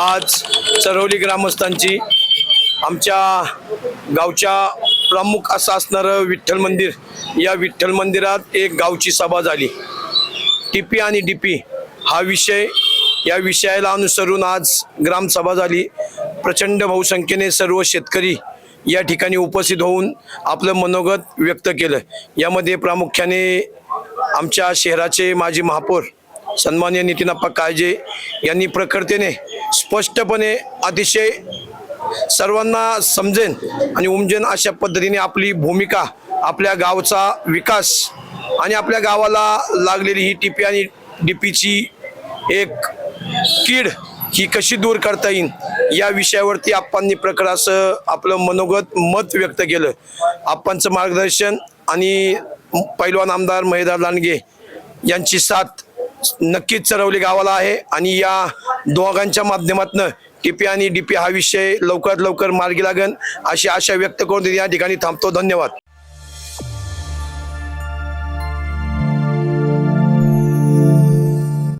आज चरवली ग्रामस्थांची आमच्या गावच्या प्रमुख असं असणारं विठ्ठल मंदिर या विठ्ठल मंदिरात एक गावची सभा झाली. टीपी आणि डीपी हा विषय या विषयाला अनुसरून आज ग्रामसभा झाली. प्रचंड बहुसंख्येने सर्व शेतकरी या ठिकाणी उपस्थित होऊन आपलं मनोगत व्यक्त केलं. यामध्ये प्रामुख्याने आमच्या शहराचे माजी महापौर सन्मान्य नितीनप्पा काळजे यांनी प्रखरतेने स्पष्टपणे अतिशय सर्वांना समजेन आणि उमजेन अशा पद्धतीने आपली भूमिका आपल्या गावचा विकास आणि आपल्या गावाला लागलेली ही टीपी आणि डीपीची एक कीड ही कशी दूर करता येईल या विषयावरती आप्पांनी प्रखर आपलं मनोगत मत व्यक्त केलं. आप्पांचं मार्गदर्शन आणि पैलवान आमदार महेदार लांडगे यांची साथ नक्कीच चरवली गावाला आहे. आणि या दोघांच्या माध्यमातून टीपी आणि डीपी हा विषय लवकरात लवकर मार्गी लागेल अशी आशा व्यक्त करून या ठिकाणी थांबतो. धन्यवाद.